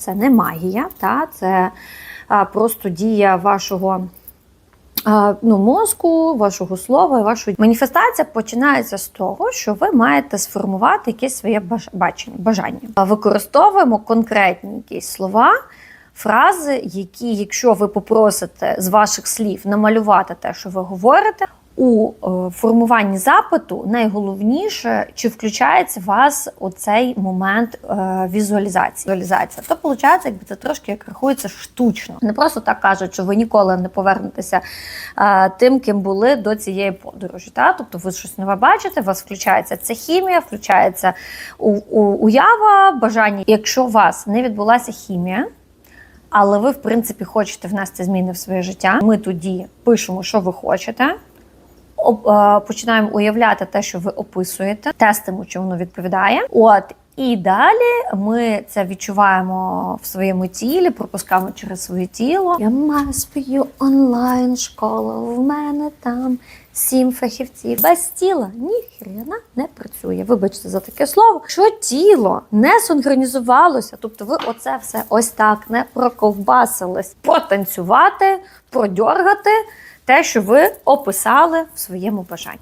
Це не магія, та це просто дія вашого ну, мозку, вашого слова, вашої маніфестація починається з того, що ви маєте сформувати якесь своє бачення, бажання. Використовуємо конкретні якісь слова. Фрази, які, якщо ви попросите з ваших слів намалювати те, що ви говорите, у е, формуванні запиту найголовніше, чи включається у вас оцей момент е, візуалізації. Візуалізація. То виходить, якби це трошки як рахується штучно. Не просто так кажуть, що ви ніколи не повернетеся е, тим, ким були до цієї подорожі. Та? Тобто ви щось нове бачите, у вас включається ця хімія, включається у, уява, бажання. Якщо у вас не відбулася хімія, але ви, в принципі, хочете внести зміни в своє життя. Ми тоді пишемо, що ви хочете. Е, Починаємо уявляти те, що ви описуєте, тестимо, чи воно відповідає. От і далі ми це відчуваємо в своєму тілі, пропускаємо через своє тіло. Я маю свою онлайн школу. В мене там сім фахівців. Без тіла ніхрена не працює. Вибачте за таке слово. Що тіло не синхронізувалося, тобто ви оце все ось так не проковбасились, потанцювати, продьоргати те, що ви описали в своєму бажанні.